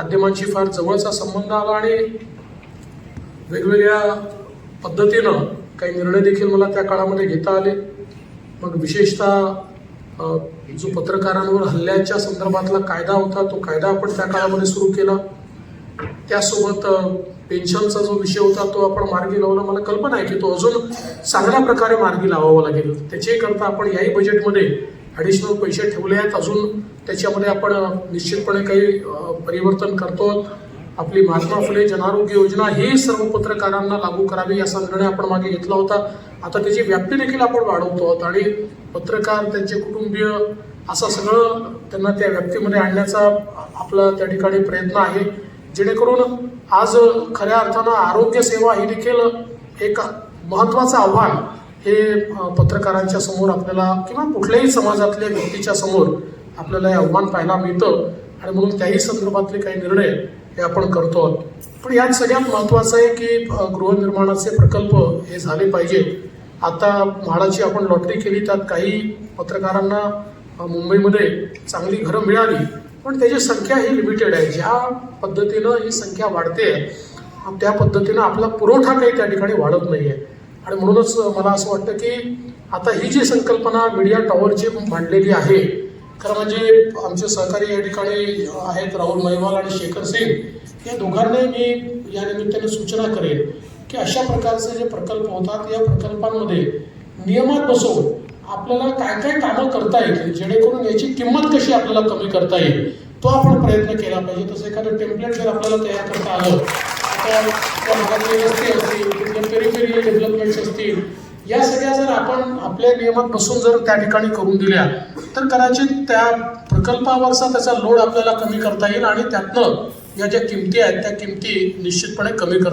माध्यमांशी फार जवळचा संबंध आला आणि वेगवेगळ्या पद्धतीनं काही निर्णय देखील मला त्या काळामध्ये घेता आले. मग विशेषतः जो पत्रकारांवर हल्ल्याच्या संदर्भातला कायदा होता तो कायदा आपण त्या काळामध्ये सुरू केला. त्यासोबत पेन्शनचा जो विषय होता तो आपण मार्गी लावला मला कल्पना आहे की तो अजून चांगल्या प्रकारे मार्गी लावावा लागेल. त्याच्याकरता आपण याही बजेटमध्ये ॲडिशनल पैसे ठेवले आहेत. अजून त्याच्यामध्ये आपण निश्चितपणे काही परिवर्तन करतो आपली महात्मा फुले जनआरोग्य योजना ही सर्व पत्रकारांना लागू करावी याचा निर्णय आपण मागे घेतला होता. आता त्याची व्याप्ती देखील आपण वाढवतो आहोत आणि पत्रकार त्यांचे कुटुंबीय असं सगळं त्यांना त्या व्याप्तीमध्ये आणण्याचा आपला त्या ठिकाणी प्रयत्न आहे. जेणेकरून आज खऱ्या अर्थानं आरोग्य सेवा ही देखील एक महत्त्वाचं आव्हान हे पत्रकारांच्या समोर आपल्याला किंवा कुठल्याही समाजातल्या व्यक्तीच्या समोर आपल्याला हे आव्हान पाहायला मिळतं. आणि म्हणून त्याही संदर्भातले काही निर्णय हे आपण करतो आहोत. पण यात सगळ्यात महत्त्वाचं आहे की गृहनिर्माणाचे प्रकल्प हे झाले पाहिजेत आता म्हाडाची आपण लॉटरी केली त्यात काही पत्रकारांना मुंबईमध्ये चांगली घरं मिळाली. पण त्याची संख्या ही लिमिटेड आहे. ज्या पद्धतीनं ही संख्या वाढते आहे त्या पद्धतीनं आपला पुरवठा काही त्या ठिकाणी वाढत नाही आहे आणि म्हणूनच मला असं वाटतं की आता ही जी संकल्पना मीडिया टॉवरची मांडलेली आहे खरं म्हणजे आमचे सहकारी या ठिकाणी आहेत राहुल महिवाल आणि शेखर सिंग. या दोघांनाही मी या निमित्ताने सूचना करेन की अशा प्रकारचे जे प्रकल्प होतात या प्रकल्पांमध्ये नियमात बसवून आपल्याला काय काय कामं करता येतील जेणेकरून याची किंमत कशी आपल्याला कमी करता येईल तो आपण प्रयत्न केला पाहिजे. तसं एखादं टेम्पलेट जर आपल्याला तयार करता आलं तर त्या भागातले रस्ते असतील तिथले पेरिफेरियल डेव्हलपमेंट्स असतील या सगळ्या जर आपण आपल्या नियमात बसून जर त्या ठिकाणी करून दिल्या तर कदाचित त्या प्रकल्पावरचा त्याचा लोड आपल्याला कमी करता येईल आणि त्यातनं या ज्या किमती आहेत त्या किमती निश्चितपणे कमी करता